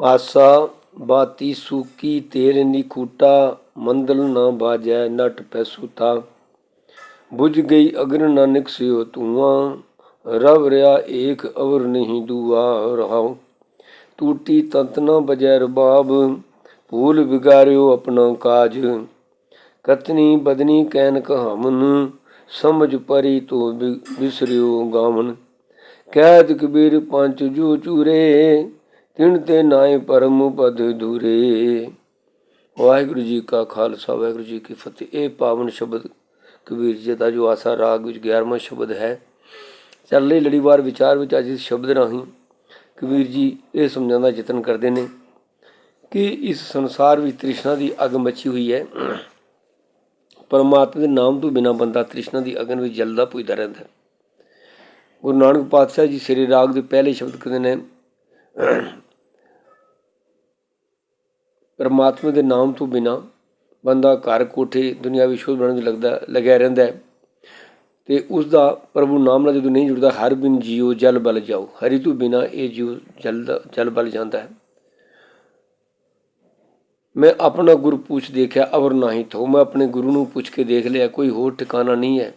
ਆਸਾ ਬਾਤੀ ਸੂਕੀ ਤੇਲ ਨਿਕੂਟਾ ਮੰਦਲ ਨਾ ਬਾਜੈ, ਨਟ ਪੈਸੂਤਾ ਬੁਝ ਗਈ ਅਗਰ ਨਾਨਕ ਸਿਓ ਧੂਆਂ, ਰਵ ਰਿਆ ਏਕ ਅਵਰ ਨਹੀਂ ਦੂਆ ਰਹਾਉ। ਟੂਟੀ ਤੰਤਨਾ ਬਜੈ ਰਬਾਬ, ਭੂਲ ਵਿਗਾਰਿਓ ਆਪਣਾ ਕਾਜ। ਕਤਨੀ ਬਦਨੀ ਕੈਨ ਕਹਾਵਨ, ਸਮਝ ਪਰੀ ਤੋ ਬਿ- ਬਿਸਰਿਓ ਗਾਵਨ। ਕਹਿਤ ਕਬੀਰ ਪੰਜ ਜੋ ਚੂਰੇ ਤਿਣ ਤੇ ਨਾਏ ਪਰਮ ਪਦ ਦੂਰੇ। ਵਾਹਿਗੁਰੂ ਜੀ ਕਾ ਖਾਲਸਾ, ਵਾਹਿਗੁਰੂ ਜੀ ਕੀ ਫਤਿਹ। ਇਹ ਪਾਵਨ ਸ਼ਬਦ ਕਬੀਰ ਜੀ ਦਾ ਜੋ ਆਸਾ ਰਾਗ ਵਿੱਚ 11ਵਾਂ ਸ਼ਬਦ ਹੈ। ਚੱਲੇ ਲੜੀਵਾਰ ਵਿਚਾਰ ਵਿੱਚ ਅੱਜ ਇਸ ਸ਼ਬਦ ਰਾਹੀਂ ਕਬੀਰ ਜੀ ਇਹ ਸਮਝਾਉਣ ਦਾ ਯਤਨ ਕਰਦੇ ਨੇ ਕਿ ਇਸ ਸੰਸਾਰ ਵਿੱਚ ਤ੍ਰਿਸ਼ਨਾ ਦੀ ਅਗ ਮੱਚੀ ਹੋਈ ਹੈ। ਪਰਮਾਤਮਾ ਦੇ ਨਾਮ ਤੋਂ ਬਿਨਾ ਬੰਦਾ ਤ੍ਰਿਸ਼ਨਾ ਦੀ ਅਗਨ ਵਿੱਚ ਜਲਦਾ ਪੁੱਜਦਾ ਰਹਿੰਦਾ ਗੁਰੂ ਨਾਨਕ ਪਾਤਸ਼ਾਹ ਜੀ ਸ੍ਰੀ ਰਾਗ ਦੇ ਪਹਿਲੇ ਸ਼ਬਦ ਕਹਿੰਦੇ ਨੇ ਪਰਮਾਤਮਾ ਦੇ ਨਾਮ ਤੋਂ ਬਿਨਾ ਬੰਦਾ ਘਰ ਕੋਠੇ ਦੁਨਿਆਵੀ ਸ਼ੋਧ ਬਣਨ ਨੂੰ ਲੱਗਦਾ, ਲੱਗਿਆ ਰਹਿੰਦਾ ਹੈ। ਤੇ ਉਸ ਦਾ ਪ੍ਰਭੂ ਨਾਮ ਨਾਲ ਜਦੋਂ ਨਹੀਂ ਜੁੜਦਾ, ਹਰ ਬਿਨ ਜੀਉ ਜਲ ਬਲ ਜਾਓ। ਹਰੀ ਤੋਂ ਬਿਨਾ ਇਹ ਜੀਵ ਜਲ ਜਲ ਬਲ ਜਾਂਦਾ ਹੈ। ਮੈਂ ਆਪਣਾ ਗੁਰੂ ਪੁੱਛ ਦੇਖਿਆ, ਅਵਰ ਨਹੀਂ ਥੋ। ਮੈਂ ਆਪਣੇ ਗੁਰੂ ਨੂੰ ਪੁੱਛ ਕੇ ਦੇਖ ਲਿਆ, ਕੋਈ ਹੋਰ ਠਿਕਾਣਾ ਨਹੀਂ ਹੈ।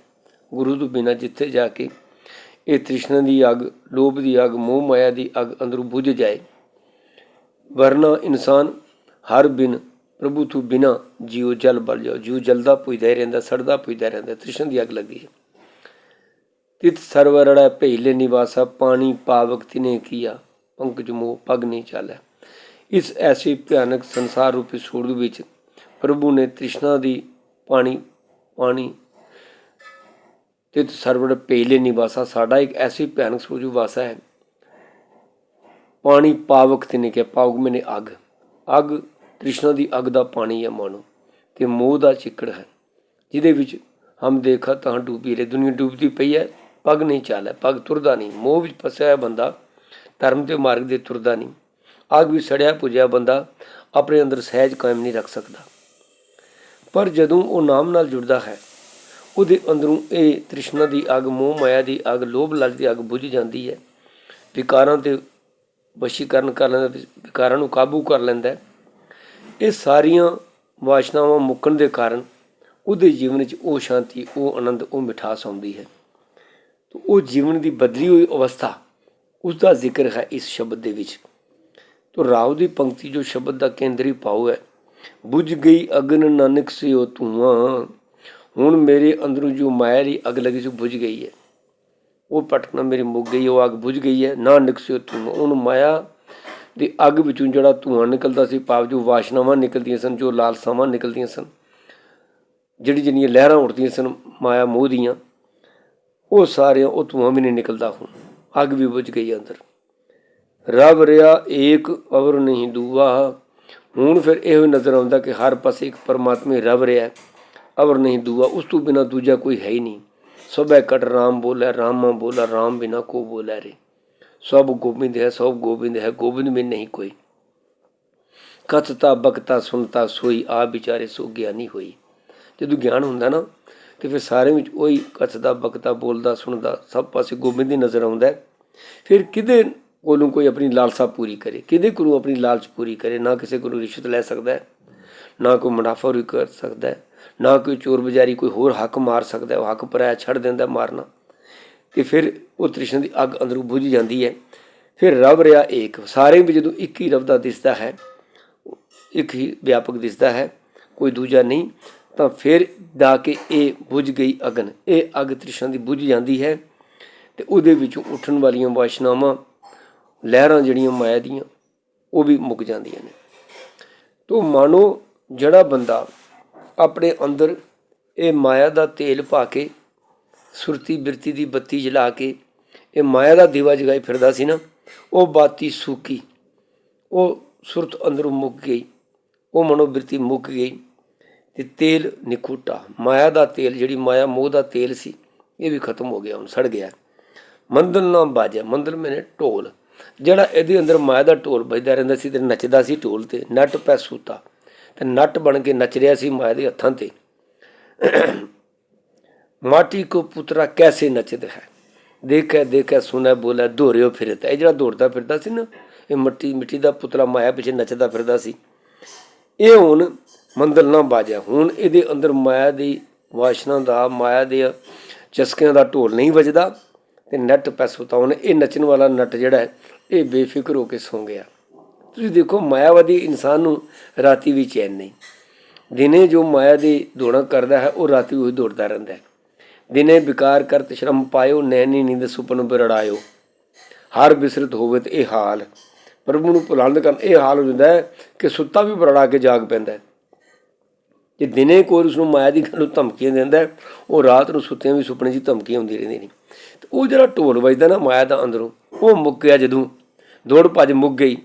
ਗੁਰੂ ਤੋਂ ਬਿਨਾ ਜਿੱਥੇ ਜਾ ਕੇ ਇਹ ਤ੍ਰਿਸ਼ਨਾ ਦੀ ਅੱਗ, ਲੋਭ ਦੀ ਅੱਗ, ਮੋਹ ਮਾਇਆ ਦੀ ਅੱਗ ਅੰਦਰੋਂ ਬੁਝ ਜਾਏ। ਵਰਨਾ ਇਨਸਾਨ ਹਰ ਬਿਨ ਪ੍ਰਭੂ ਤੋਂ ਬਿਨਾ ਜੀਉ ਜਲ ਬਲ ਜਾਓ। ਜੀਉ ਜਲਦਾ ਪੁੱਜਦਾ ਹੀ ਰਹਿੰਦਾ, ਸੜਦਾ ਪੁੱਜਦਾ ਰਹਿੰਦਾ, ਤ੍ਰਿਸ਼ਨ ਦੀ ਅੱਗ ਲੱਗੀ ਹੈ। ਤਿਤ ਸਰਵਰੜਾ ਭੇਲੇ ਨਿਵਾਸਾ, ਪਾਣੀ ਪਾਵਕ ਤਿਨੇ ਕੀਆ, ਪੰਕਜ ਮੋਹ ਪਗ ਨਹੀਂ ਚਾਲੈ। ਇਸ ਐਸੀ ਭਿਆਨਕ ਸੰਸਾਰ ਰੂਪੀ ਸੂਰਜ ਵਿੱਚ ਪ੍ਰਭੂ ਨੇ ਤ੍ਰਿਸ਼ਨਾ ਦੀ ਪਾਣੀ ਪਾਣੀ ਤਿਤ ਸਰਵੜ ਭੇਲੇ ਨਿਵਾਸਾ, ਸਾਡਾ ਇੱਕ ਐਸੀ ਭਿਆਨਕ ਸੂਰਜ ਵਾਸਾ ਹੈ। ਪਾਣੀ ਪਾਵਕ ਤਿਨੇ ਕਿ ਪਾਵਕ ਮੈਨੇ ਅੱਗ। ਅੱਗ ਤ੍ਰਿਸ਼ਨਾ ਦੀ ਅੱਗ ਦਾ ਪਾਣੀ ਹੈ ਮਾਨੋ, ਤੇ ਮੋਹ ਦਾ ਚਿੱਕੜ ਹੈ। ਜਿਹਦੇ ਵਿੱਚ ਹਮ ਦੇਖਾ ਤਾਂ ਡੂਬੀ ਰਹੇ। ਦੁਨੀਆ ਡੂਬਦੀ ਪਈ ਹੈ, ਪੱਗ ਨਹੀਂ ਚਾਲੈ ਪੱਗ ਤੁਰਦਾ ਨਹੀਂ। ਮੋਹ ਵਿੱਚ ਫਸਿਆ ਹੈ ਬੰਦਾ ਧਰਮ ਦੇ ਮਾਰਗ ਦੇ ਤੁਰਦਾ ਨਹੀਂ। ਅੱਗ ਵੀ ਸੜਿਆ ਪੁਜਿਆ ਬੰਦਾ ਆਪਣੇ ਅੰਦਰ ਸਹਿਜ ਕਾਇਮ ਨਹੀਂ ਰੱਖ ਸਕਦਾ। ਪਰ ਜਦੋਂ ਉਹ ਨਾਮ ਨਾਲ ਜੁੜਦਾ ਹੈ, ਉਹਦੇ ਅੰਦਰੋਂ ਇਹ ਤ੍ਰਿਸ਼ਨਾ ਦੀ ਅੱਗ, ਮੋਹ ਮਾਇਆ ਦੀ ਅੱਗ, ਲੋਭ ਲਾਲਚ ਦੀ ਅੱਗ ਬੁਝ ਜਾਂਦੀ ਹੈ। ਵਿਕਾਰਾਂ ਤੇ ਵਸ਼ੀਕਰਨ ਕਰ ਲੈਂਦਾ, ਵਿਕਾਰਾਂ ਨੂੰ ਕਾਬੂ ਕਰ ਲੈਂਦਾ ਇਹ ਸਾਰੀਆਂ ਵਾਸ਼ਨਾਵਾਂ ਮੁੱਕਣ ਦੇ ਕਾਰਨ ਉਹਦੇ ਜੀਵਨ ਵਿੱਚ ਉਹ ਸ਼ਾਂਤੀ, ਉਹ ਆਨੰਦ, ਉਹ ਮਿਠਾਸ ਆਉਂਦੀ ਹੈ। ਤੇ ਉਹ ਜੀਵਨ ਦੀ ਬਦਲੀ ਹੋਈ ਅਵਸਥਾ ਉਸ ਦਾ ਜ਼ਿਕਰ ਹੈ ਇਸ ਸ਼ਬਦ ਦੇ ਵਿੱਚ। ਤੋ ਰਾਵ ਦੀ ਪੰਕਤੀ ਜੋ ਸ਼ਬਦ ਦਾ ਕੇਂਦਰੀ ਭਾਵ ਹੈ, ਬੁਝ ਗਈ ਅਗਨ ਨਾਨਕ ਸਿਓ ਧੂਆਂ, ਹੁਣ ਮੇਰੇ ਅੰਦਰੋਂ ਜੋ ਮਾਇਆ ਦੀ ਅਗ ਲੱਗੀ ਸੀ ਬੁਝ ਗਈ ਹੈ। ਉਹ ਪਟਨਾ ਮੇਰੀ ਮੁੱਕ ਗਈ, ਉਹ ਅੱਗ ਬੁਝ ਗਈ ਹੈ ਨਾ ਨਿਕਸਿਓ ਧੂਆਂ ਉਹਨੂੰ ਮਾਇਆ ਦੀ ਅੱਗ ਵਿੱਚੋਂ ਜਿਹੜਾ ਧੂਆਂ ਨਿਕਲਦਾ ਸੀ ਭਾਵ ਜੋ ਵਾਸ਼ਨਾਵਾਂ ਨਿਕਲਦੀਆਂ ਸਨ, ਜੋ ਲਾਲਸਾਵਾਂ ਨਿਕਲਦੀਆਂ ਸਨ, ਜਿਹੜੀ ਜਿਹੜੀਆਂ ਲਹਿਰਾਂ ਉੱਠਦੀਆਂ ਸਨ, ਮਾਇਆ ਮੋਹ ਦੀਆਂ, ਉਹ ਸਾਰਿਆਂ, ਉਹ ਧੂਆਂ ਵੀ ਨਹੀਂ ਨਿਕਲਦਾ ਹੁਣ। ਅੱਗ ਵੀ ਬੁਝ ਗਈ ਅੰਦਰ। ਰਬ ਰਿਆ ਏਕ ਅਵਰ ਨਹੀਂ ਦੂਆ। ਹੁਣ ਫਿਰ ਇਹੋ ਨਜ਼ਰ ਆਉਂਦਾ ਕਿ ਹਰ ਪਾਸੇ ਇੱਕ ਪਰਮਾਤਮਾ ਹੀ ਰਬ ਰਿਹਾ ਅਵਰ ਨਹੀਂ ਦੂਆ। ਉਸ ਤੋਂ ਬਿਨਾ ਦੂਜਾ ਕੋਈ ਹੈ ਹੀ ਨਹੀਂ। ਸਭੈ ਕਟ ਰਾਮ ਬੋਲੇ, ਰਾਮਾ ਬੋਲਾ, ਰਾਮ ਬਿਨਾ ਕੋ ਬੋਲੇ ਰੇ। ਸਭ ਗੋਬਿੰਦ ਹੈ, ਸਭ ਗੋਬਿੰਦ ਹੈ, ਗੋਬਿੰਦ में ਨਹੀਂ ਕੋਈ। ਕਥਤਾ, ਬਕਤਾ ਸੁਨਤਾ ਸੋਈ, ਆ ਵਿਚਾਰੇ ਸੋ ਗਿਆਨੀ ਹੋਈ। ਜਦੋਂ ਗਿਆਨ ਹੁੰਦਾ ਨਾ, ਤੇ ਫਿਰ ਸਾਰੇ ਵਿੱਚ ਉਹੀ ਕਥਦਾ ਬਕਤਾ, ਬੋਲਦਾ, ਸੁਣਦਾ, ਸਭ ਪਾਸੇ ਗੋਬਿੰਦ ਹੀ ਨਜ਼ਰ ਆਉਂਦਾ ਫਿਰ ਕਿਤੇ ਕੋਲੋਂ ਕੋਈ ਆਪਣੀ ਲਾਲਸਾ ਪੂਰੀ ਕਰੇ? ਕਿਤੇ ਕੋਲੋਂ ਆਪਣੀ ਲਾਲਚ ਪੂਰੀ ਕਰੇ? ਨਾ ਕਿਸੇ ਕੋਲੋਂ ਰਿਸ਼ਵਤ ਲੈ ਸਕਦਾ ਹੈ, ਨਾ ਕੋਈ ਮੁਨਾਫਾ ਕਰ ਸਕਦਾ ਹੈ, ਨਾ ਕੋਈ ਚੋਰ ਬਜ਼ਾਰੀ ਕੋਈ ਹੋਰ ਹੱਕ ਮਾਰ ਸਕਦਾ ਉਹ ਹੱਕ ਪਰਾਇਆ ਛੱਡ ਦਿੰਦਾ ਮਾਰਨਾ। ਤੇ ਫਿਰ ਉਹ ਤ੍ਰਿਸ਼ਨ ਦੀ ਅੱਗ ਅੰਦਰੋਂ ਬੁਝ ਜਾਂਦੀ ਹੈ। ਫਿਰ ਰਬ ਰਿਆ ਏਕ। ਸਾਰੇ ਵੀ ਜਦੋਂ ਇੱਕ ਹੀ ਰਬ ਦਾ ਦਿਸਦਾ ਹੈ, ਇੱਕ ਹੀ ਵਿਆਪਕ ਦਿਸਦਾ ਹੈ, ਕੋਈ ਦੂਜਾ ਨਹੀਂ, ਤਾਂ ਫਿਰ ਦਾ ਕੇ ਇਹ ਬੁਝ ਗਈ ਅਗਨ। ਇਹ ਅਗ ਤ੍ਰਿਸ਼ਨ ਦੀ ਬੁਝ ਜਾਂਦੀ ਹੈ ਤੇ ਉਹਦੇ ਵਿੱਚੋਂ ਉੱਠਣ ਵਾਲੀਆਂ ਵਾਸ਼ਨਾਵਾਂ, ਲਹਿਰਾਂ ਜਿਹੜੀਆਂ ਮਾਇਆ ਦੀਆਂ, ਉਹ ਵੀ ਮੁੱਕ ਜਾਂਦੀਆਂ ਨੇ। ਤੋ ਮਾਨੋ ਜਿਹੜਾ ਬੰਦਾ ਆਪਣੇ ਅੰਦਰ ਇਹ ਮਾਇਆ ਦਾ ਤੇਲ ਪਾ ਕੇ ਸੁਰਤੀ ਬਿਰਤੀ ਦੀ ਬੱਤੀ ਜਲਾ ਕੇ ਇਹ ਮਾਇਆ ਦਾ ਦੀਵਾ ਜਗਾਈ ਫਿਰਦਾ ਸੀ ਨਾ, ਉਹ ਬਾਤੀ ਸੂਕੀ, ਉਹ ਸੁਰਤ ਅੰਦਰੋਂ ਮੁੱਕ ਗਈ, ਉਹ ਮਨੋਬਿਰਤੀ ਮੁੱਕ ਗਈ ਤੇ ਤੇਲ ਨਿਕੂਟਾ, ਮਾਇਆ ਦਾ ਤੇਲ, ਜਿਹੜੀ ਮਾਇਆ ਮੋਹ ਦਾ ਤੇਲ ਸੀ, ਇਹ ਵੀ ਖਤਮ ਹੋ ਗਿਆ, ਹੁਣ ਸੜ ਗਿਆ। ਮੰਦਲ ਨਾਮ ਬਾਜਿਆ ਮੰਦਲ ਮੈਨੇ ਢੋਲ, ਜਿਹੜਾ ਇਹਦੇ ਅੰਦਰ ਮਾਇਆ ਦਾ ਢੋਲ ਵੱਜਦਾ ਰਹਿੰਦਾ ਸੀ ਤੇ ਨੱਚਦਾ ਸੀ ਢੋਲ ਤੇ, ਨੱਟ ਪੈ ਸੂਤਾ, ਤੇ ਨੱਟ ਬਣ ਕੇ ਨੱਚ ਰਿਹਾ ਸੀ ਮਾਇਆ ਦੇ ਹੱਥਾਂ ਤੇ। ਮਾਟੀ ਕੋ ਪੁੱਤਰਾ ਕੈਸੇ ਨੱਚਦਾ ਹੈ? ਦੇਖਿਆ ਦੇਖਿਆ ਸੁਣਾ, ਬੋਲਾ ਦੌੜਿਓ ਫਿਰਦਾ। ਇਹ ਜਿਹੜਾ ਦੌੜਦਾ ਫਿਰਦਾ ਸੀ ਨਾ, ਇਹ ਮਿੱਟੀ ਮਿੱਟੀ ਦਾ ਪੁਤਲਾ ਮਾਇਆ ਪਿੱਛੇ ਨੱਚਦਾ ਫਿਰਦਾ ਸੀ। ਇਹ ਹੁਣ ਮੰਦਲ ਨਾ ਬਾਜਿਆ। ਹੁਣ ਇਹਦੇ ਅੰਦਰ ਮਾਇਆ ਦੀ ਵਾਸ਼ਨਾ ਦਾ, ਮਾਇਆ ਦੇ ਚਸਕਿਆਂ ਦਾ ਢੋਲ ਨਹੀਂ ਵੱਜਦਾ ਤੇ ਨੱਟ ਪੈਸੋਤਾਉਣ ਇਹ ਨੱਚਣ ਵਾਲਾ ਨੱਟ ਜਿਹੜਾ ਇਹ ਬੇਫਿਕਰ ਹੋ ਕੇ ਸੌਂ ਗਿਆ। ਤੁਸੀਂ ਦੇਖੋ, ਮਾਇਆਵਾਦੀ ਇਨਸਾਨ ਨੂੰ ਰਾਤੀ ਵੀ ਚੈਨ ਨਹੀਂ। ਦਿਨੇ ਜੋ ਮਾਇਆ ਦੀ ਦੌੜਾਂ ਕਰਦਾ ਹੈ, ਉਹ ਰਾਤੀ ਵੀ ਦੌੜਦਾ ਰਹਿੰਦਾ ਹੈ। ਦਿਨੇ ਵਿਕਾਰ ਕਰਤ ਸ਼ਰਮ ਪਾਇਓ, ਨੈਣੀ ਨੀਂਦ ਸੁਪਨ ਬਿਰੜਾਇਓ। ਹਰ ਬਿਸਰਤ ਹੋਵੇ ਤੇ ਇਹ ਹਾਲ। ਪ੍ਰਭੂ ਨੂੰ ਭੁਲੰਦ ਕਰਨ ਇਹ ਹਾਲ ਹੋ ਜਾਂਦਾ ਹੈ ਕਿ ਸੁੱਤਾ ਵੀ ਬਰੜਾ ਕੇ ਜਾਗ ਪੈਂਦਾ ਹੈ। ਜੇ ਦਿਨੇ ਕੋਈ ਉਸ ਨੂੰ ਮਾਇਆ ਦੀ ਗੱਲ ਨੂੰ ਧਮਕੀਆਂ ਦਿੰਦਾ ਉਹ ਰਾਤ ਨੂੰ ਸੁੱਤਿਆਂ ਵੀ ਸੁਪਨੇ 'ਚ ਧਮਕੀਆਂ ਹੁੰਦੀ ਰਹਿੰਦੀ ਨੇ। ਤੇ ਉਹ ਜਿਹੜਾ ਢੋਲ ਵੱਜਦਾ ਨਾ ਮਾਇਆ ਦਾ ਅੰਦਰੋਂ, ਉਹ ਮੁੱਕ ਗਿਆ ਜਦੋਂ ਦੌੜ ਭੱਜ ਮੁੱਕ ਗਈ।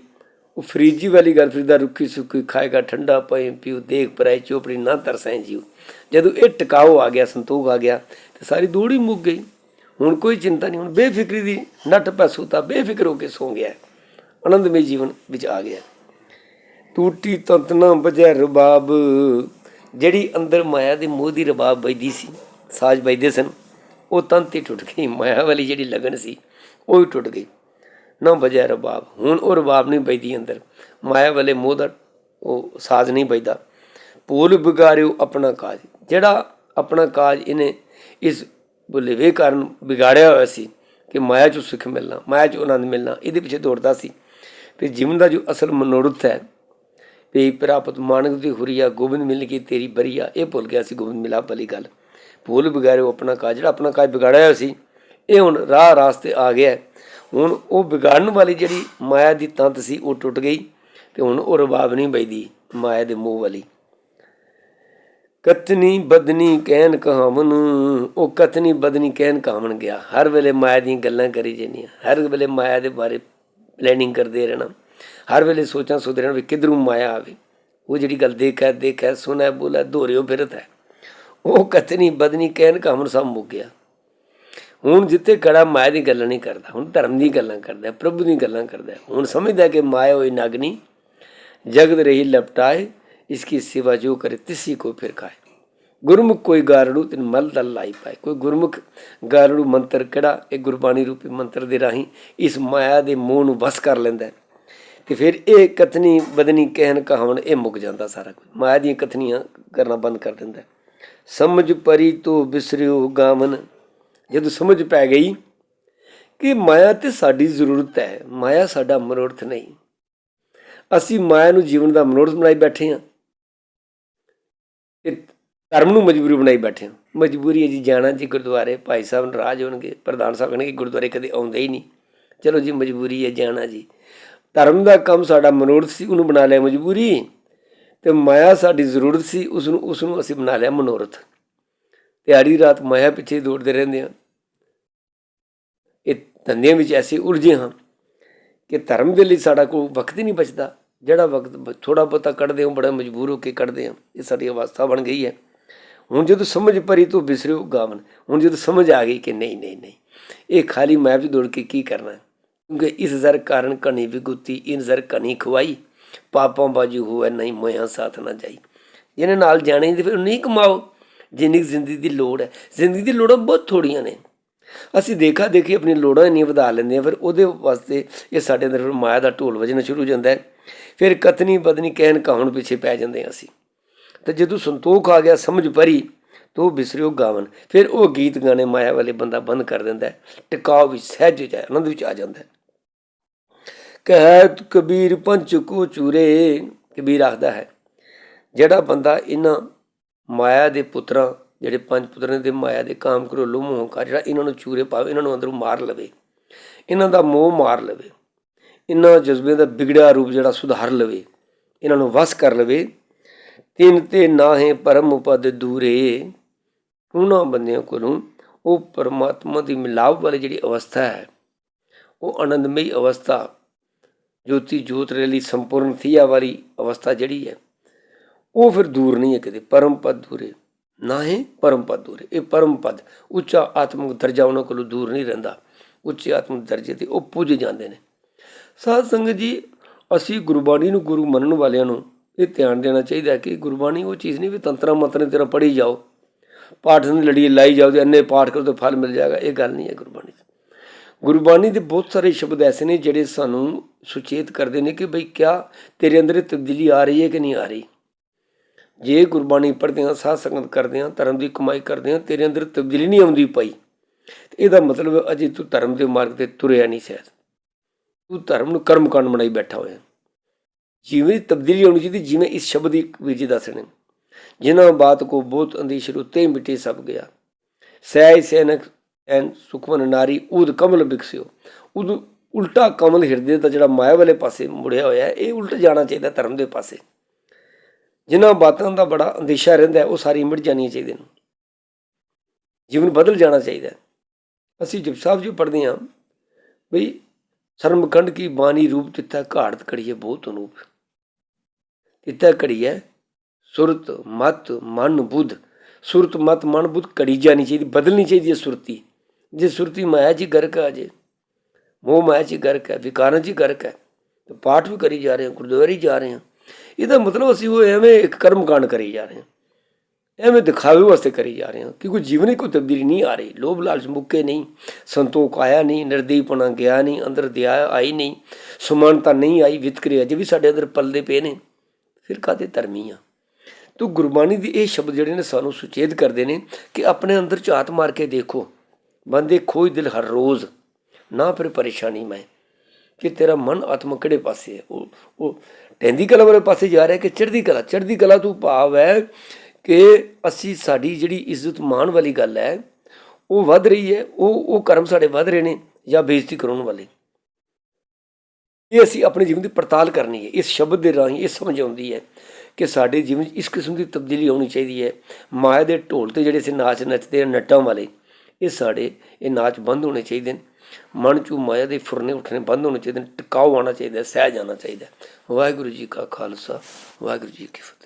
ਉਹ ਫਰੀਜੀ ਵਾਲੀ ਗੱਲ ਫਰੀਦਾ ਰੁੱਖੀ ਸੁੱਕੀ ਖਾਏਗਾ, ਠੰਡਾ ਪਏ ਪੀਉ ਦੇਖ ਪਰਾਈ ਚੋਪੜੀ ਨਾ ਤਰਸੈ ਜੀਉ ਜਦੋਂ ਇਹ ਟਿਕਾਓ ਆ ਗਿਆ, ਸੰਤੋਖ ਆ ਗਿਆ ਤੇ ਸਾਰੀ ਦੌੜ ਹੀ ਮੁੱਕ ਗਈ। ਹੁਣ ਕੋਈ ਚਿੰਤਾ ਨਹੀਂ, ਹੁਣ ਬੇਫਿਕਰੀ ਦੀ ਨੱਟ ਪੈ ਸੁੱਤਾ, ਬੇਫਿਕਰ ਹੋ ਕੇ ਸੌਂ ਗਿਆ। ਆਨੰਦਮਈ ਜੀਵਨ ਵਿੱਚ ਆ ਗਿਆ। ਟੂਟੀ ਤੰਤ ਨਾ ਬਜੈ ਰਬਾਬ। ਜਿਹੜੀ ਅੰਦਰ ਮਾਇਆ ਦੇ ਮੋਹ ਦੀ ਰਬਾਬ ਵੱਜਦੀ ਸੀ, ਸਾਜ਼ ਵੱਜਦੇ ਸਨ, ਉਹ ਤੰਤ ਹੀ ਟੁੱਟ ਗਈ। ਮਾਇਆ ਵਾਲੀ ਜਿਹੜੀ ਲਗਨ ਸੀ, ਉਹ ਹੀ ਟੁੱਟ ਗਈ। ਨਾ ਬਜੈ ਰਬਾਬ। ਹੁਣ ਉਹ ਰਬਾਬ ਨਹੀਂ ਵੱਜਦੀ ਅੰਦਰ। ਮਾਇਆ ਵਾਲੇ ਮੋਹ ਦਾ ਉਹ ਸਾਜ਼ ਨਹੀਂ ਵੱਜਦਾ। ਭੂਲ ਵਿਗਾਰਿਓ ਆਪਣਾ ਕਾਜ। ਜਿਹੜਾ ਆਪਣਾ ਕਾਜ ਇਹਨੇ ਇਸ ਬੁਲੇਵੇ ਕਾਰਨ ਵਿਗਾੜਿਆ ਹੋਇਆ ਸੀ ਕਿ ਮਾਇਆ ਚੋਂ ਸੁੱਖ ਮਿਲਣਾ, ਮਾਇਆ ਚੋਂ ਆਨੰਦ ਮਿਲਣਾ, ਇਹਦੇ ਪਿੱਛੇ ਦੌੜਦਾ ਸੀ। ਤੇ ਜੀਵਨ ਦਾ ਜੋ ਅਸਲ ਮਨੋਰਥ ਹੈ, ਵੀ ਪ੍ਰਾਪਤ ਮਾਨਕ ਦੀ ਹੁਰੀਆ ਗੋਬਿੰਦ ਮਿਲ ਕੇ ਤੇਰੀ ਬਰੀਆ, ਇਹ ਭੁੱਲ ਗਿਆ ਸੀ ਗੋਬਿੰਦ ਮਿਲਾ ਵਾਲੀ ਗੱਲ। ਭੁੱਲ ਵਿਗਾਰਿਓ ਆਪਣਾ ਕਾਜ, ਜਿਹੜਾ ਆਪਣਾ ਕਾਜ ਵਿਗਾੜਿਆ ਹੋਇਆ ਸੀ, ਇਹ ਹੁਣ ਰਾਹ ਰਾਸਤੇ ਆ ਗਿਆ ਹੁਣ ਉਹ ਵਿਗਾੜਨ ਵਾਲੀ ਜਿਹੜੀ ਮਾਇਆ ਦੀ ਤੰਤ ਸੀ, ਉਹ ਟੁੱਟ ਗਈ ਤੇ ਹੁਣ ਉਹ ਰਬਾਬ ਨਹੀਂ ਬੈਦੀ ਮਾਇਆ ਦੇ ਮੋਹ ਵਾਲੀ। ਕਤਨੀ ਬਦਨੀ ਕਹਿਣ ਕਹਾਵਨ, ਉਹ ਕਤਨੀ ਬਦਨੀ ਕਹਿਣ ਕਹਾਵਨ ਗਿਆ। ਹਰ ਵੇਲੇ ਮਾਇਆ ਦੀਆਂ ਗੱਲਾਂ ਕਰੀ ਜਾਂਦੀਆਂ ਹਰ ਵੇਲੇ ਮਾਇਆ ਦੇ ਬਾਰੇ ਪਲੈਨਿੰਗ ਕਰਦੇ ਰਹਿਣਾ। ਹਰ ਵੇਲੇ ਸੋਚਾਂ ਸੋਚਦੇ ਰਹਿਣਾ ਵੀ ਕਿਧਰੋਂ ਮਾਇਆ ਆਵੇ। ਉਹ ਜਿਹੜੀ ਗੱਲ ਦੇਖਿਆ ਦੇਖਿਆ ਸੁਣਿਆ ਬੋਲਾ ਦੋਰਿਓ ਫਿਰਤ ਹੈ। ਉਹ ਕਤਨੀ ਬਦਨੀ ਕਹਿਣ ਕਹਾਵਨ ਸਭ ਮੁੱਕ ਗਿਆ। ਹੁਣ ਜਿੱਥੇ ਕੜਾ ਮਾਇਆ ਦੀ ਗੱਲਾਂ ਨਹੀਂ ਕਰਦਾ। ਹੁਣ ਧਰਮ ਦੀ ਗੱਲਾਂ ਕਰਦਾ, ਪ੍ਰਭੂ ਦੀ ਗੱਲਾਂ ਕਰਦਾ। ਹੁਣ ਸਮਝਦਾ ਕਿ ਮਾਇਆ ਹੋਈ ਨਗਨੀ, ਜਗਤ ਰਹੀ ਲਪਟਾਏ ਇਸकी ਸਿਵਾ ਜੋ ਕਰੇ ਤਿਸੀ ਕੋ ਫਿਰ ਖਾਏ ਗੁਰਮੁਖ ਕੋਈ ਗਾਰੜੂ ਤਿਨ ਮਲ ਦਲ ਲਾਈ ਪਾਏ ਕੋਈ ਗੁਰਮੁਖ ਗਾਰੜੂ ਮੰਤਰ ਕਿਹੜਾ ਇਹ ਗੁਰਬਾਣੀ ਰੂਪੀ ਮੰਤਰ ਦੇ ਰਾਹੀਂ ਇਸ ਮਾਇਆ ਦੇ ਮੋਹ ਨੂੰ ਵਸ ਕਰ ਲੈਂਦਾ ਹੈ। ਤੇ ਫਿਰ ਇਹ ਕਥਨੀ ਬਦਨੀ ਕਹਿਣ ਕਹਾਵਣ ਇਹ ਮੁੱਕ ਜਾਂਦਾ ਸਾਰਾ ਕੁਝ ਮਾਇਆ ਦੀਆਂ ਕਥਨੀਆਂ ਕਰਨਾ ਬੰਦ ਕਰ ਦਿੰਦਾ ਸਮਝ ਪਰੀ ਤੋ ਬਿਸਰਿਓ ਗਾਵਨ ਜਦੋਂ ਸਮਝ ਪੈ ਗਈ ਕਿ ਮਾਇਆ ਤੇ ਸਾਡੀ ਜ਼ਰੂਰਤ ਹੈ ਮਾਇਆ ਸਾਡਾ ਮਨੋਰਥ ਨਹੀਂ ਅਸੀਂ ਮਾਇਆ ਨੂੰ ਜੀਵਨ ਦਾ ਮਨੋਰਥ ਬਣਾਈ ਬੈਠੇ ਹਾਂ ਧਰਮ ਨੂੰ ਮਜਬੂਰੀ ਬਣਾਈ ਬੈਠੇ ਹਾਂ। ਮਜਬੂਰੀ ਹੈ ਜੀ ਜਾਣਾ ਜੀ ਗੁਰਦੁਆਰੇ, ਭਾਈ ਸਾਹਿਬ ਨਾਰਾਜ਼ ਹੋਣਗੇ, ਪ੍ਰਧਾਨ ਸਾਹਿਬ ਕਹਿਣਗੇ ਗੁਰਦੁਆਰੇ ਕਦੇ ਆਉਂਦੇ ਹੀ ਨਹੀਂ। ਚਲੋ ਜੀ ਮਜਬੂਰੀ ਹੈ ਜਾਣਾ ਜੀ। ਧਰਮ ਦਾ ਕੰਮ ਸਾਡਾ ਮਨੋਰਥ ਸੀ, ਉਹਨੂੰ ਬਣਾ ਲਿਆ ਮਜਬੂਰੀ। ਤੇ ਮਾਇਆ ਸਾਡੀ ਜ਼ਰੂਰਤ ਸੀ ਉਸ ਨੂੰ ਉਸ ਨੂੰ ਅਸੀਂ ਬਣਾ ਲਿਆ ਮਨੋਰਥ। ਦਿਹਾੜੀ ਰਾਤ ਮਾਇਆ ਪਿੱਛੇ ਦੌੜਦੇ ਰਹਿੰਦੇ ਹਾਂ। ਇਹ ਧੰਦਿਆਂ ਵਿੱਚ ਐਸੇ ਉਲਝੇ ਹਾਂ ਕਿ ਧਰਮ ਦੇ ਲਈ ਸਾਡਾ ਕੋਈ ਵਕਤ ਹੀ ਨਹੀਂ ਬਚਦਾ। ਜਿਹੜਾ ਵਕਤ ਥੋੜਾ ਬਹੁਤਾ ਕੱਢਦੇ ਹਾਂ, ਬੜਾ ਮਜਬੂਰ ਹੋ ਕੇ ਕੱਢਦੇ ਹਾਂ। ਇਹ ਸਾਡੀ ਅਵਸਥਾ ਬਣ ਗਈ ਹੈ। ਹੁਣ ਜਦੋਂ ਸਮਝ ਪਰੀ ਤੋਂ ਬਿਸਰਿਓ ਗਾਵਨ, ਹੁਣ ਜਦੋਂ ਸਮਝ ਆ ਗਈ ਕਿ ਨਹੀਂ ਨਹੀਂ ਨਹੀਂ। ਇਹ ਖਾਲੀ ਮੈਪ 'ਚ ਦੌੜ ਕੇ ਕੀ ਕਰਨਾ? ਕਿਉਂਕਿ ਇਸ ਜ਼ਰ ਕਾਰਨ ਕਣੀ ਵਿਗੁਤੀ ਇਨ ਜ਼ਰ ਕਣੀ ਖਵਾਈ ਪਾਪਾਂ ਬਾਜੂ ਹੋਇਆ ਨਹੀਂ ਮੋਇਆ ਸਾਥ ਨਾ ਜਾਈ। ਜਿਹਨੇ ਨਾਲ ਜਾਣੇ ਤੇ ਫਿਰ ਨਹੀਂ ਕਮਾਓ। ਜਿੰਨੀ ਕੁ ਜ਼ਿੰਦਗੀ ਦੀ ਲੋੜ ਹੈ। ਜ਼ਿੰਦਗੀ ਦੀ ਲੋੜਾਂ ਬਹੁਤ ਥੋੜੀਆਂ ਨੇ। ਅਸੀਂ ਦੇਖਾ ਦੇਖੀ ਆਪਣੀ ਲੋੜਾਂ ਇੰਨੀਆਂ ਵਧਾ ਲੈਂਦੇ ਹਾਂ, ਫਿਰ ਉਹਦੇ ਵਾਸਤੇ ਇਹ ਸਾਡੇ ਅੰਦਰ ਫਿਰ ਮਾਇਆ ਦਾ ਢੋਲ ਵੱਜਣਾ ਸ਼ੁਰੂ ਹੋ ਜਾਂਦਾ ਹੈ। ਫਿਰ ਕਤਨੀ ਬਦਨੀ ਕਹਿਣ ਕਹਾਉਣ ਪਿੱਛੇ ਪੈ ਜਾਂਦੇ ਹਾਂ ਅਸੀਂ। ਤੇ ਜਦੋਂ ਸੰਤੋਖ ਆ ਗਿਆ, ਸਮਝ ਪਰੀ ਤੋ ਉਹ ਬਿਸਰਿਓ ਗਾਵਨ। ਫਿਰ ਉਹ ਗੀਤ ਗਾਣੇ ਮਾਇਆ ਵਾਲੇ ਬੰਦਾ ਬੰਦ ਕਰ ਦਿੰਦਾ ਹੈ। ਟਿਕਾਓ ਵਿੱਚ ਸਹਿਜ ਜਾਏ ਆਨੰਦ ਵਿੱਚ ਆ ਜਾਂਦਾ ਹੈ। ਕਹਿਤ ਕਬੀਰ ਪੰਚ ਕੋ ਚੂਰੇ। ਕਬੀਰ ਆਖਦਾ ਹੈ, ਜਿਹੜਾ ਬੰਦਾ ਇਹਨਾਂ ਮਾਇਆ ਦੇ ਪੁੱਤਰਾਂ, ਜਿਹੜੇ ਪੰਜ ਪੁੱਤਰਾਂ ਦੇ ਮਾਇਆ ਦੇ ਕਾਮ ਕਰੋ ਲੋ ਮੋਹ ਜਿਹੜਾ ਇਹਨਾਂ ਨੂੰ ਚੂਰੇ ਪਾਵੇ, ਇਹਨਾਂ ਨੂੰ ਅੰਦਰੋਂ ਮਾਰ ਲਵੇ। ਇਹਨਾਂ ਦਾ ਮੋਹ ਮਾਰ ਲਵੇ। ਇਹਨਾਂ ਜਜ਼ਬੇ ਦਾ ਵਿਗੜਿਆ ਰੂਪ ਜਿਹੜਾ ਸੁਧਾਰ ਲਵੇ। ਇਹਨਾਂ ਨੂੰ ਵਸ ਕਰ ਲਵੇ। ਤਿੰਨ ਤੇ ਨਾਹੇ ਪਰਮ ਉਪਦ ਦੂਰੇ। ਉਹਨਾਂ ਬੰਦਿਆਂ ਕੋਲੋਂ ਉਹ ਪਰਮਾਤਮਾ ਦੀ ਮਿਲਾਪ ਵਾਲੀ ਜਿਹੜੀ ਅਵਸਥਾ ਹੈ, ਉਹ ਆਨੰਦਮਈ ਅਵਸਥਾ, ਜੋਤੀ ਜੋਤ ਰਲੀ ਸੰਪੂਰਨ ਥੀਆ ਵਾਲੀ ਅਵਸਥਾ ਜਿਹੜੀ ਹੈ, ਉਹ ਫਿਰ ਦੂਰ ਨਹੀਂ ਹੈ ਕਿਤੇ। ਪਰਮ ਪਦ ਦੂਰੇ ਨਾ ਹੈ ਪਰਮ ਪਦ ਦੂਰੇ। ਇਹ ਪਰਮ ਪਦ, ਉੱਚਾ ਆਤਮਿਕ ਦਰਜਾ ਉਹਨਾਂ ਕੋਲੋਂ ਦੂਰ ਨਹੀਂ ਰਹਿੰਦਾ। ਉੱਚੇ ਆਤਮਿਕ ਦਰਜੇ ਤੇ ਉਹ ਪੁੱਜ ਜਾਂਦੇ ਨੇ। ਸਾਧ ਸੰਗਤ ਜੀ, ਅਸੀਂ ਗੁਰਬਾਣੀ ਨੂੰ ਗੁਰੂ ਮੰਨਣ ਵਾਲਿਆਂ ਨੂੰ ਇਹ ਧਿਆਨ ਦੇਣਾ ਚਾਹੀਦਾ ਕਿ ਗੁਰਬਾਣੀ ਉਹ ਚੀਜ਼ ਨਹੀਂ ਵੀ ਤੰਤਰਾ ਮੰਤਰੇ ਤੇਰਾ ਪੜ੍ਹੀ ਜਾਓ। ਪਾਠ ਦੀ ਲੜੀ ਲਾਈ ਜਾਓ ਤੇ ਅੰਨੇ ਪਾਠ ਕਰੋ ਤੇ ਫਲ ਮਿਲ ਜਾਏਗਾ। ਇਹ ਗੱਲ ਨਹੀਂ ਹੈ ਗੁਰਬਾਣੀ ਗੁਰਬਾਣੀ ਦੇ ਬਹੁਤ ਸਾਰੇ ਸ਼ਬਦ ਐਸੇ ਨੇ ਜਿਹੜੇ ਸਾਨੂੰ ਸੁਚੇਤ ਕਰਦੇ ਨੇ ਕਿ ਭਈ ਕਿਆ ਤੇਰੇ ਅੰਦਰ ਇਹ ਤਬਦੀਲੀ ਆ ਰਹੀ ਹੈ ਕਿ ਨਹੀਂ ਆ ਰਹੀ। ਜੇ ਗੁਰਬਾਣੀ ਪੜ੍ਹਦੇ ਹਾਂ, ਸਾਧ ਸੰਗਤ ਕਰਦੇ ਹਾਂ, ਧਰਮ ਦੀ ਕਮਾਈ ਕਰਦੇ ਹਾਂ, ਤੇਰੇ ਅੰਦਰ ਤਬਦੀਲੀ ਨਹੀਂ ਆਉਂਦੀ ਪਈ ਇਹਦਾ ਮਤਲਬ ਅਜੇ ਤੂੰ ਧਰਮ ਦੇ ਮਾਰਗ ਤੇ ਤੁਰਿਆ ਨਹੀਂ ਸ਼ਾਇਦ। ਤੂੰ ਧਰਮ ਨੂੰ ਕਰਮ ਕਾਂਡ ਬਣਾਈ ਬੈਠਾ ਹੋਇਆ। ਜਿਵੇਂ ਦੀ ਤਬਦੀਲੀ ਹੋਣੀ ਚਾਹੀਦੀ, ਜਿਵੇਂ ਇਸ ਸ਼ਬਦ ਦੀ ਵੀਰ ਜੀ ਦੱਸ ਰਹੇ ਜਿਨ੍ਹਾਂ ਬਾਤ ਕੋ ਬਹੁਤ ਅੰਦੇਸ਼ ਰੁੱਤੇ ਮਿਟੇ ਸਭ ਗਿਆ। ਸਹਿ ਸੈਨਕ ਐਨ ਸੁਖਮਨ ਨਾਰੀ ਉਦ ਕਮਲ ਬਿਕਸਿਓ ਉਦ ਉਲਟਾ ਕਮਲ ਹਿਰਦੇ ਦਾ ਜਿਹੜਾ ਮਾਇਆ ਵਾਲੇ ਪਾਸੇ ਮੁੜਿਆ ਹੋਇਆ ਇਹ ਉਲਟ ਜਾਣਾ ਚਾਹੀਦਾ ਧਰਮ ਦੇ ਪਾਸੇ। ਜਿਨ੍ਹਾਂ ਬਾਤਾਂ ਦਾ ਬੜਾ ਅੰਦੇਸ਼ਾ ਰਹਿੰਦਾ ਉਹ ਸਾਰੀ ਮਿਟ ਜਾਣੀਆਂ ਚਾਹੀਦੀਆਂ ਨੇ। ਜੀਵਨ ਬਦਲ ਜਾਣਾ ਚਾਹੀਦਾ ਅਸੀਂ ਜਪ ਸਾਹਿਬ ਜੀ ਪੜ੍ਹਦੇ ਹਾਂ, ਬਈ ਸਰਮਕੰਡ ਕੀ ਬਾਣੀ ਰੂਪ ਤਿੱਥਾ ਘਾੜਤ ਕੜੀਏ ਬਹੁਤ ਅਨੂਪ। ਤਿੱਥਾ ਕੜੀਏ ਸੁਰਤ, ਮਤ, ਮਨ, ਬੁੱਧ। ਸੁਰਤ, ਮਤ, ਮਨ, ਬੁੱਧ ਕੜੀ ਜਾਣੀ ਚਾਹੀਦੀ, ਬਦਲਣੀ ਚਾਹੀਦੀ ਹੈ ਸੁਰਤੀ। ਜੇ ਸੁਰਤੀ ਮਾਇਆ ਜੀ ਗਰਕ ਆ ਜੇ, ਮੋਹ ਮਾਇਆ ਚ ਗਰਕ ਹੈ, ਵਿਕਾਰਾਂ ਚ ਗਰਕ ਹੈ, ਤੇ ਪਾਠ ਵੀ ਕਰੀ ਜਾ ਰਹੇ ਹਾਂ, ਗੁਰਦੁਆਰੇ ਜਾ ਰਹੇ ਹਾਂ। ਇਹਦਾ ਮਤਲਬ ਅਸੀਂ ਉਹ ਐਵੇਂ ਇੱਕ ਕਰਮ ਕਾਂਡ ਕਰੀ ਜਾ ਰਹੇ ਹਾਂ। ਐਵੇਂ ਦਿਖਾਵੇ ਵਾਸਤੇ ਕਰੀ ਜਾ ਰਹੇ ਹਾਂ, ਕਿ ਕੋਈ ਜੀਵਨ ਵਿੱਚ ਕੋਈ ਤਬਦੀਲੀ ਨਹੀਂ ਆ ਰਹੀ। ਲੋਭ ਲਾਲਚ ਮੁੱਕੇ ਨਹੀਂ, ਸੰਤੋਖ ਆਇਆ ਨਹੀਂ ਨਿਰਦੀਪਣਾ ਗਿਆ ਨਹੀਂ, ਅੰਦਰ ਦਇਆ ਆਈ ਨਹੀਂ ਸੁਮਾਨਤਾ ਨਹੀਂ ਆਈ ਵਿਤਕਰੇ ਅਜੇ ਵੀ ਸਾਡੇ ਅੰਦਰ ਪਲਦੇ ਪਏ ਨੇ। ਫਿਰ ਕਾਦੇ ਧਰਮੀ ਆ? ਤੋ ਗੁਰਬਾਣੀ ਦੀ ਇਹ ਸ਼ਬਦ ਜਿਹੜੇ ਨੇ ਸਾਨੂੰ ਸੁਚੇਤ ਕਰਦੇ ਨੇ ਕਿ ਆਪਣੇ ਅੰਦਰ ਝਾਤ ਮਾਰ ਕੇ ਦੇਖੋ, ਬੰਦੇ ਖੋਜ ਦਿਲ ਹਰ ਰੋਜ਼, ਨਾ ਫਿਰ ਪਰੇਸ਼ਾਨੀ ਮੈਂ, ਕਿ ਤੇਰਾ ਮਨ ਆਤਮਾ ਕਿਹੜੇ ਪਾਸੇ ਹੈ? ਉਹ ਉਹ ਟੈਂਦੀ ਕਲਾ ਵਾਲੇ ਪਾਸੇ ਜਾ ਰਿਹਾ ਕਿ ਚੜ੍ਹਦੀ ਕਲਾ? ਚੜ੍ਹਦੀ ਕਲਾ ਤੋਂ ਭਾਵ ਹੈ ਕਿ ਅਸੀਂ ਸਾਡੀ ਜਿਹੜੀ ਇੱਜ਼ਤ ਮਾਣ ਵਾਲੀ ਗੱਲ ਹੈ ਉਹ ਵੱਧ ਰਹੀ ਹੈ ਉਹ ਉਹ ਕਰਮ ਸਾਡੇ ਵੱਧ ਰਹੇ ਨੇ ਜਾਂ ਬੇਇੱਜ਼ਤੀ ਕਰਾਉਣ ਵਾਲੇ। ਇਹ ਅਸੀਂ ਆਪਣੇ ਜੀਵਨ ਦੀ ਪੜਤਾਲ ਕਰਨੀ ਹੈ ਇਸ ਸ਼ਬਦ ਦੇ ਰਾਹੀਂ ਇਹ ਸਮਝ ਆਉਂਦੀ ਹੈ ਕਿ ਸਾਡੇ ਜੀਵਨ 'ਚ ਇਸ ਕਿਸਮ ਦੀ ਤਬਦੀਲੀ ਆਉਣੀ ਚਾਹੀਦੀ ਹੈ। ਮਾਇਆ ਦੇ ਢੋਲ ਤੇ ਜਿਹੜੇ ਅਸੀਂ ਨਾਚ ਨੱਚਦੇ ਹਾਂ ਨੱਟਾਂ ਵਾਲੇ ਇਹ ਸਾਡੇ ਇਹ ਨਾਚ ਬੰਦ ਹੋਣੇ ਚਾਹੀਦੇ ਨੇ। ਮਨ ਚੋਂ ਮਾਇਆ ਦੇ ਫੁਰਨੇ ਉੱਠਣੇ ਬੰਦ ਹੋਣੇ ਚਾਹੀਦੇ ਨੇ ਟਿਕਾਓ ਆਉਣਾ ਚਾਹੀਦਾ ਹੈ, ਸਹਿਜ ਆਉਣਾ ਚਾਹੀਦਾ। ਵਾਹਿਗੁਰੂ ਜੀ ਕਾ ਖਾਲਸਾ ਵਾਹਿਗੁਰੂ ਜੀ ਕੀ ਫਤਿਹ।